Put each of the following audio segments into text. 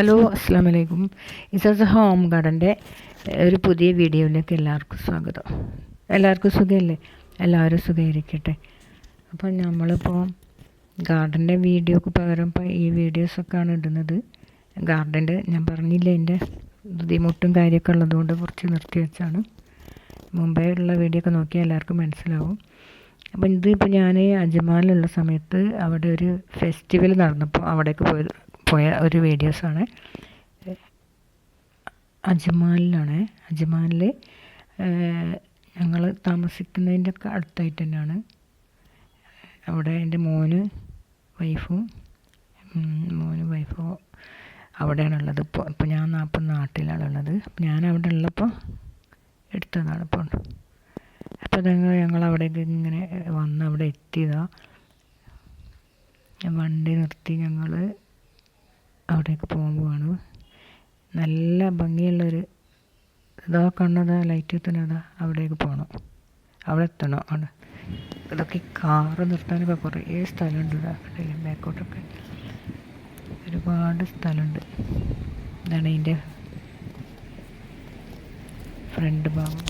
Hello അസ്സാം വലൈക്കും ഇസസ് home ഗാർഡന്റെ ഒരു പുതിയ വീഡിയോയിലേക്ക് എല്ലാവർക്കും സ്വാഗതം. എല്ലാവർക്കും സുഖമല്ലേ? എല്ലാവരും സുഖമായിരിക്കട്ടെ. അപ്പം നമ്മളിപ്പോൾ ഗാർഡന്റെ വീഡിയോക്ക് പകരം ഇപ്പോൾ ഈ വീഡിയോസൊക്കെയാണ് ഇടുന്നത്. ഗാർഡന്റെ ഞാൻ പറഞ്ഞില്ല എന്റെ ബുദ്ധിമുട്ടും കാര്യമൊക്കെ ഉള്ളതുകൊണ്ട് കുറച്ച് നിർത്തി വെച്ചാണ്. മുമ്പേ ഉള്ള വീഡിയോ ഒക്കെ നോക്കിയാൽ എല്ലാവർക്കും മനസ്സിലാവും. അപ്പം ഇതിപ്പോൾ ഞാൻ അജ്മാലുള്ള സമയത്ത് അവിടെ ഒരു ഫെസ്റ്റിവൽ നടന്നപ്പോൾ അവിടേക്ക് പോയ പോയ ഒരു വീഡിയോസാണ്. അജ്മാലിലാണ്. അജ്മാലിൽ ഞങ്ങൾ താമസിക്കുന്നതിന്റെ ഒക്കെ അടുത്തായിട്ട് തന്നെയാണ് അവിടെ എന്റെ മോന് വൈഫും മോന് വൈഫും അവിടെയാണുള്ളത്. ഇപ്പോൾ ഇപ്പോൾ ഞാൻ നാൽപ്പത് നാട്ടിലാണുള്ളത്. ഞാൻ അവിടെ ഉള്ളപ്പോൾ എടുത്തതാണ് ഇപ്പോൾ അപ്പോൾ ഞങ്ങൾ ഞങ്ങൾ അവിടേക്ക് ഇങ്ങനെ വന്ന് അവിടെ എത്തിയതാ. വണ്ടി നിർത്തി ഞങ്ങൾ അവിടേക്ക് പോകുമ്പോഴാണ് നല്ല ഭംഗിയുള്ളൊരു ഇതാ കണ്ണതാ ലൈറ്റ് എത്തുന്നതാ അവിടേക്ക് പോകണം അവിടെ എത്തണം. അവിടെ ഇതൊക്കെ കാറ് നിർത്താനൊക്കെ കുറേ സ്ഥലമുണ്ട് ഇവിടെ ബാക്കോട്ടൊക്കെ ഒരുപാട് സ്ഥലമുണ്ട്. ഇതാണ് ഇതിന്റെ ഫ്രണ്ട് ഭാഗം.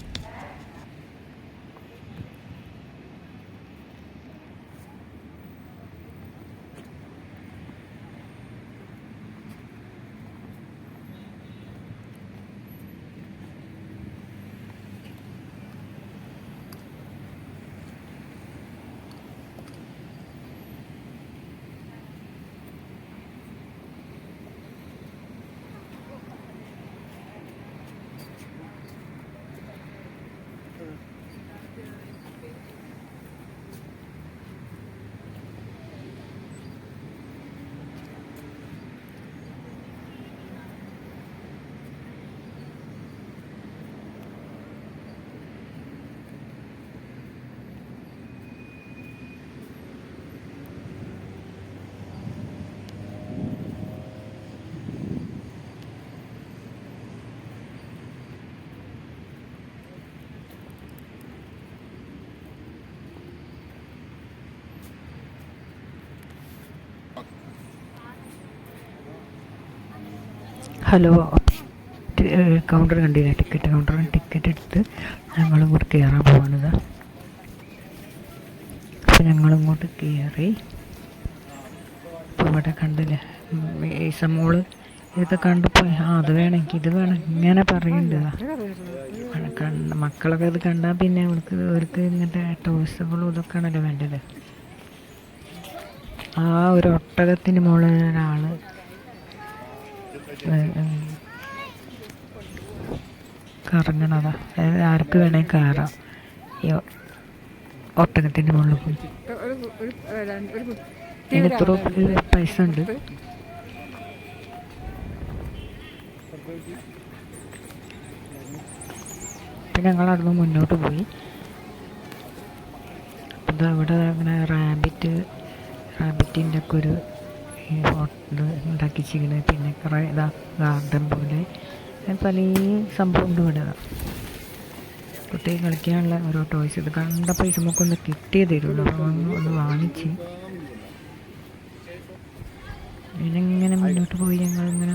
ഹലോ. കൗണ്ടർ കണ്ടില്ല? ടിക്കറ്റ് കൗണ്ടറിൽ ടിക്കറ്റ് എടുത്ത് ഞങ്ങൾ ഇങ്ങോട്ട് കയറാൻ പോകുന്നത് അപ്പോൾ ഞങ്ങളിങ്ങോട്ട് കയറി ഇപ്പോൾ ഇവിടെ കണ്ടില്ലേ? ഈസമോൾ ഇതൊക്കെ കണ്ടപ്പോൾ ആ അത് വേണം എനിക്ക് ഇത് വേണം. ഇങ്ങനെ പറയേണ്ടതാണ് കണ്ട മക്കളൊക്കെ ഇത് കണ്ടാൽ പിന്നെ അവർക്ക് അവർക്ക് ഇങ്ങനത്തെ ടോയ്സുകളും ഇതൊക്കെ ആണല്ലോ വേണ്ടത്. ആ ഒരു ഒട്ടകത്തിന് മുകളിൽ ഒരാൾ കറങ്ങണതാ. അതായത് ആർക്ക് വേണേൽ കയറാം. ഈ ഒട്ടകത്തിന്റെ മുകളിൽ പോയി. ഇത്ര പൈസ ഉണ്ട്. പിന്നെ ഞങ്ങൾ അവിടുന്ന് മുന്നോട്ട് പോയി. അപ്പം അവിടെ അങ്ങനെ റാബിറ്റ് റാബിറ്റിന്റെ ഒക്കെ ഒരു ഇത് ഉണ്ടാക്കി ചെയ്യണത് പിന്നെ കുറേ ഇതാ ഗാർഡൻ പോലെ പല സംഭവം ഇവിടെ. കുട്ടികൾ കളിക്കാനുള്ള ഓരോ ടോയ്സ് ഇത് കണ്ട പൈസ നമുക്കൊന്ന് കിട്ടിയേ തരുള്ളൂ. അപ്പോൾ ഒന്ന് വാങ്ങിച്ച്. ഇങ്ങനെ മുന്നോട്ട് പോയി ഞങ്ങളിങ്ങനെ?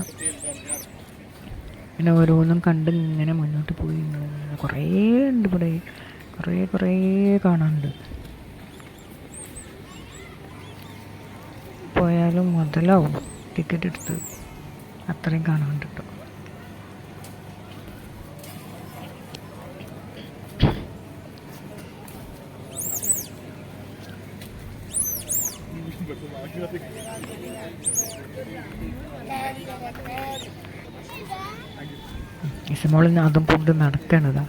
പിന്നെ ഓരോന്നും കണ്ട് ഇങ്ങനെ മുന്നോട്ട് പോയി. കുറേ ഉണ്ട് ഇവിടെ. കുറേ കുറേ കാണാനുണ്ട്. പോയാലും മുതലാവും ടിക്കറ്റ് എടുത്ത് അത്രയും കാണാണ്ട് കേട്ടോ നിന്ന് അതും കൊണ്ട് നടക്കണതാ.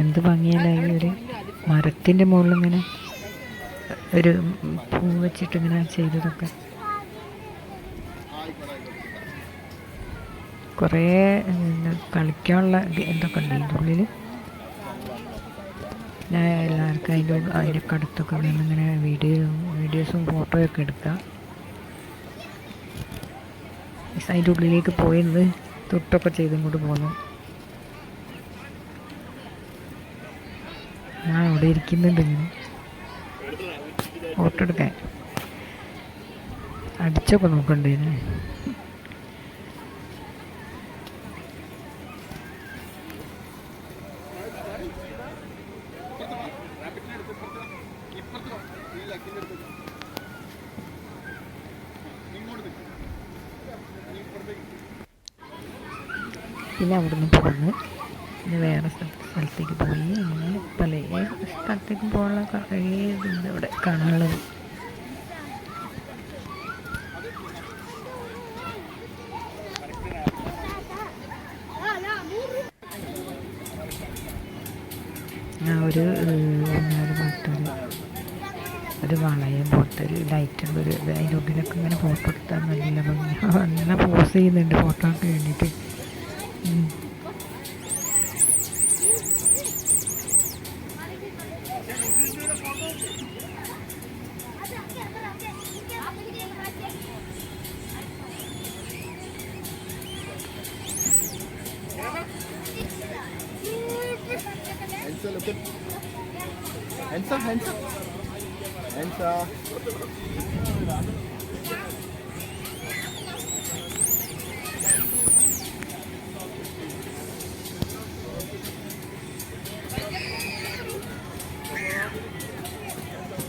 എന്ത് ഭംഗിയല്ലായി ഒരു മരത്തിന്റെ മുകളിൽ ഇങ്ങനെ ഒരു പൂ വെച്ചിട്ട് ഇങ്ങനെ ചെയ്തതൊക്കെ. കുറേ കളിക്കാനുള്ള എന്തൊക്കെ ഉണ്ട് അതിന്റെ ഉള്ളിൽ ഞാൻ എല്ലാവർക്കും അതിന്റെ അതിന്റെ കടുത്തൊക്കെ ഇങ്ങനെ വീഡിയോ വീഡിയോസും ഫോട്ടോയൊക്കെ എടുക്കാം. അതിന്റെ ഉള്ളിലേക്ക് പോയിരുന്നത് തൊട്ടൊക്കെ ചെയ്ത് ഇങ്ങോട്ട് പോന്നു. ഞാൻ അവിടെ ഇരിക്കുന്നുണ്ട്. ഇങ്ങനെ ഫോട്ടോ എടുക്കാൻ അടിച്ചൊക്കെ നോക്കണ്ടേ? പിന്നെ അവിടുന്ന് പോന്ന്. പിന്നെ വേറെ സ്ഥലത്ത് സ്ഥലത്തേക്ക് പോയി. അങ്ങനെ പല സ്ഥലത്തേക്ക് പോകാനുള്ള കുറേ ഇതുണ്ട് ഇവിടെ കാണാനുള്ളത്. ആ ഒരു ഊഞ്ഞാൽ പോലത്തൊരു ഒരു വളയം പോലത്തെ ഒരു ലൈറ്റുള്ള ഒരു അതിന്റെ ഉള്ളിലൊക്കെ ഇങ്ങനെ ഫോട്ടോ എടുത്താൽ നല്ല ഭംഗി. നല്ല പോസ് ചെയ്യുന്നുണ്ട്. ഫോട്ടോയ്ക്ക് വേണ്ടിയിട്ട് Hansa, Hansa. Hansa.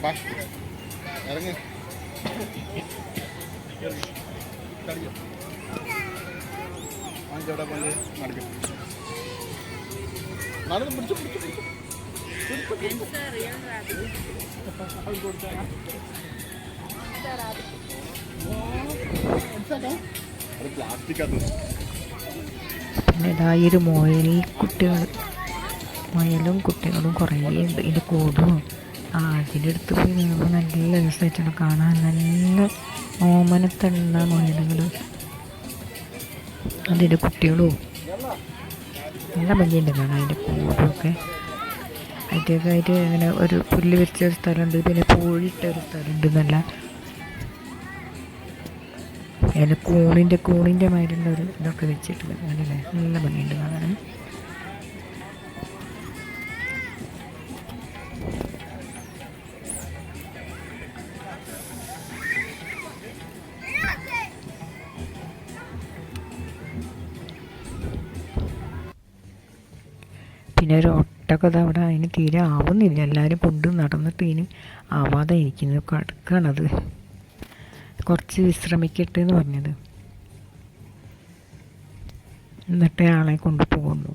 വാ. ഇറങ്ങ് വാങ്ങിച്ചോടെ പോലെ നടക്കും നടന്ന് പിടിച്ചു പിടിച്ചു പിടിച്ചു ഇതാ ഈ ഒരു മുയൽ കുട്ടികൾ. മുയലും കുട്ടികളും കുറേ ഉണ്ട്. ഇതിന്റെ കൂടും. ആ അതിന്റെ അടുത്ത് പോയി നിന്നപ്പോൾ നല്ല രസമായിട്ടാണ് കാണാൻ. നല്ല ഓമനത്തുള്ള മുയലുകൾ അതിന്റെ കുട്ടികളും. നല്ല ഭംഗിയുണ്ട് കാണാൻ. അതിന്റെ കൂടുമൊക്കെ ഇങ്ങനെ അങ്ങനെ ഒരു പുല്ല് വെച്ച ഒരു സ്ഥലമുണ്ട്. പിന്നെ പൂഴിട്ട ഒരു സ്ഥലമുണ്ട് നല്ല അതിൽ കൂണിന്റെ കൂണിന്റെ മാതിരിയുള്ള ഒരു ഇതൊക്കെ വെച്ചിട്ട് അങ്ങനെയല്ലേ നല്ല ഭംഗിയുണ്ട് കാണാൻ. പിന്നെ ഒരു ഒട്ടൊക്കെ ദാ അവിടെ അതിന് തീരെ ആവുന്നില്ല. എല്ലാവരും കൊണ്ട് നടന്നിട്ട് ഇതിന് ആവാതെ ഇരിക്കുന്നത് കിടക്കുകയാണത് കുറച്ച് വിശ്രമിക്കട്ടെ എന്ന് പറഞ്ഞത്. എന്നിട്ടേ ആളെ കൊണ്ടുപോകുള്ളൂ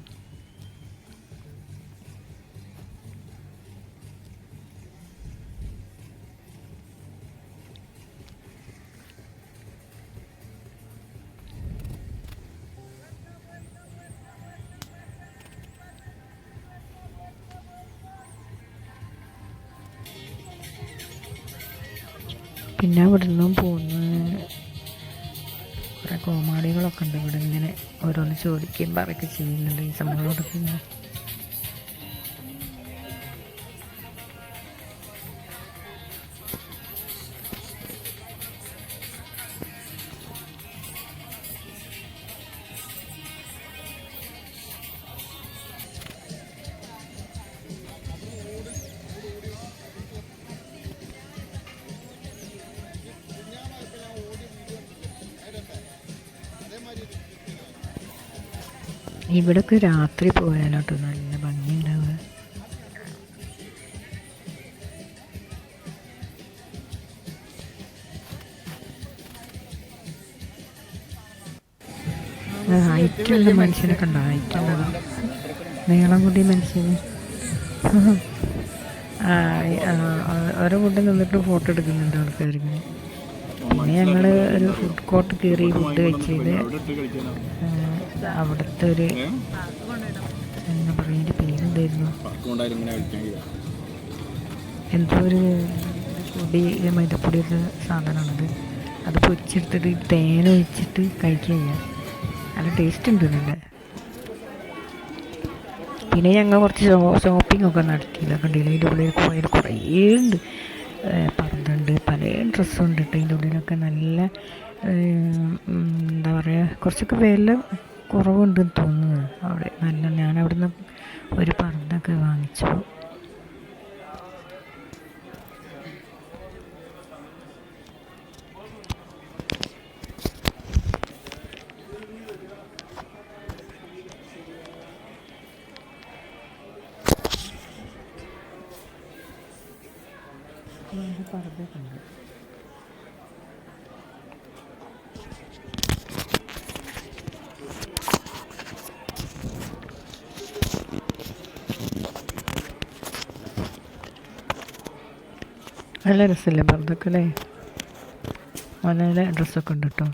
പിന്നെ അവിടെ നിന്നും പോന്ന് കുറേ കോമാളികളൊക്കെ ഉണ്ട് ഇവിടെ ഇങ്ങനെ ഓരോന്ന് ചോദിക്കുകയും പറയുകയും ചെയ്യുന്നുണ്ട് ഈ സംഭവങ്ങളൊക്കെ ഇവിടൊക്കെ രാത്രി പോയാലോട്ടോ നല്ല ഭംഗി ഉണ്ടാവുക ഹൈറ്റുള്ള മനുഷ്യനൊക്കെ ഉണ്ടോ ഹൈറ്റുള്ളത്. നീളം കൂടി മനുഷ്യന്. ഓരോ കൂട്ടം നിന്നിട്ട് ഫോട്ടോ എടുക്കുന്നുണ്ട് ആൾക്കാർക്ക് പിന്നെ ഞങ്ങൾ ഒരു ഫുഡ് കോർട്ട് കയറി ഫുഡ് കഴിച്ചത് അവിടുത്തെ ഒരു എന്താ പറയുക പേരുണ്ടായിരുന്നു പേരെന്തായിരുന്നു? എന്തോ ഒരു പൊടി മൈദപ്പൊടിയൊക്കെ സാധനമാണത്. അത് പൊരിച്ചെടുത്തിട്ട് ഈ തേൻ ഒഴിച്ചിട്ട് കഴിക്കുക നല്ല ടേസ്റ്റ് ഉണ്ട് നല്ല പിന്നെ ഞങ്ങൾ കുറച്ച് ഷോപ്പിംഗ് ഒക്കെ നടത്തിയില്ല. കണ്ടില്ല? അതിന്റെ ഉള്ളിൽ പോയത് കുറേ ഉണ്ട്. പർദ്ദുണ്ട് പല ഡ്രസ്സും ഉണ്ട്. കേട്ടോ അതിന്റെ ഉള്ളിലൊക്കെ നല്ല എന്താ പറയുക കുറച്ചൊക്കെ വില കുറവുണ്ടെന്ന് തോന്നുന്നു അവിടെ. നല്ല ഞാൻ അവിടുന്ന് ഒരു പറന്നൊക്കെ വാങ്ങിച്ചു. നല്ല രസമല്ലേ ബർദക്കല്ലേ മോനെ ഡ്രസ്സൊക്കെ ഉണ്ട് കേട്ടോ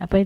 അപ്പോൾ